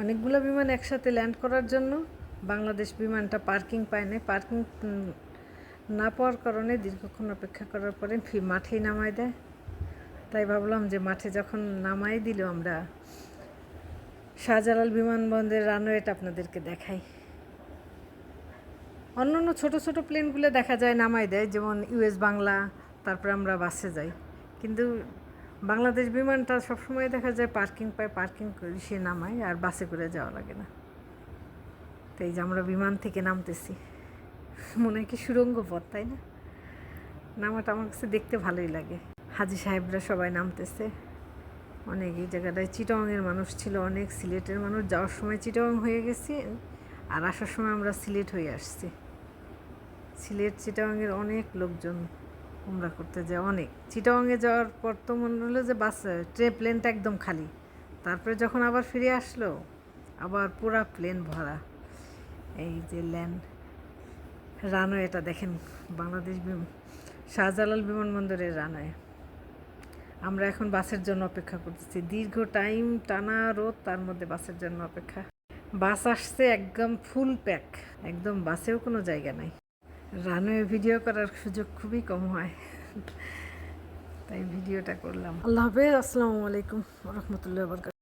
অনেকগুলো বিমান একসাথে ল্যান্ড করার জন্য বাংলাদেশ বিমানটা পার্কিং পায় না পার্কিং না পাওয়ার কারণে দীর্ঘক্ষণ অপেক্ষা করার পরে ফি মাঠেই নামায় দেয়। তাই ভাবলাম যে মাঠে যখন নামাই দিল আমরা শাহজালাল বিমানবন্দরের রানওয়েটা আপনাদেরকে দেখাই। অন্য অন্য ছোটো ছোটো প্লেনগুলো দেখা যায় নামাই দেয়, যেমন ইউএস বাংলা তারপরে আমরা বাসে যাই। কিন্তু বাংলাদেশ বিমানটা সবসময় দেখা যায় পার্কিং পায়, পার্কিং করে সে নামায় আর বাসে করে যাওয়া লাগে না। তো এই যে আমরা বিমান থেকে নামতেছি। মনে হয় কি সুরঙ্গ পথ, তাই না? নামাটা আমার কাছে দেখতে ভালোই লাগে। হাজি সাহেবরা সবাই নামতেছে। অনেক এই জায়গাটায় চিটংয়ের মানুষ ছিল, অনেক সিলেটের মানুষ। যাওয়ার সময় চিটং হয়ে গেছি আর আসার সময় আমরা সিলেট হয়ে আসছি। সিলেট চিটাগাংয়ের অনেক লোকজন উমরা করতে যায় অনেক। চিটাগাংয়ে যাওয়ার পর তো মনে হলো যে বাস ট্রে প্লেনটা একদম খালি। তারপরে যখন আবার ফিরে আসলো, আবার পুরা প্লেন ভরা। এই যে ল্যান্ড, রানওয়ে এটা দেখেন, বাংলাদেশ শাহজালাল বিমানবন্দরের রানওয়ে। আমরা এখন বাসের জন্য অপেক্ষা করতেছি। দীর্ঘ টাইম টানা রোদ, তার মধ্যে বাসের জন্য অপেক্ষা। বাস আসছে একদম ফুল প্যাক, একদম বাসেও কোনো জায়গা নাই। রানওয়ে ভিডিও করার সুযোগ খুবই কম হয়। তাই ভিডিওটা করলাম। আল্লাহ হাফেজ, আসসালামু আলাইকুম রহমতুল্লাহ বরকাত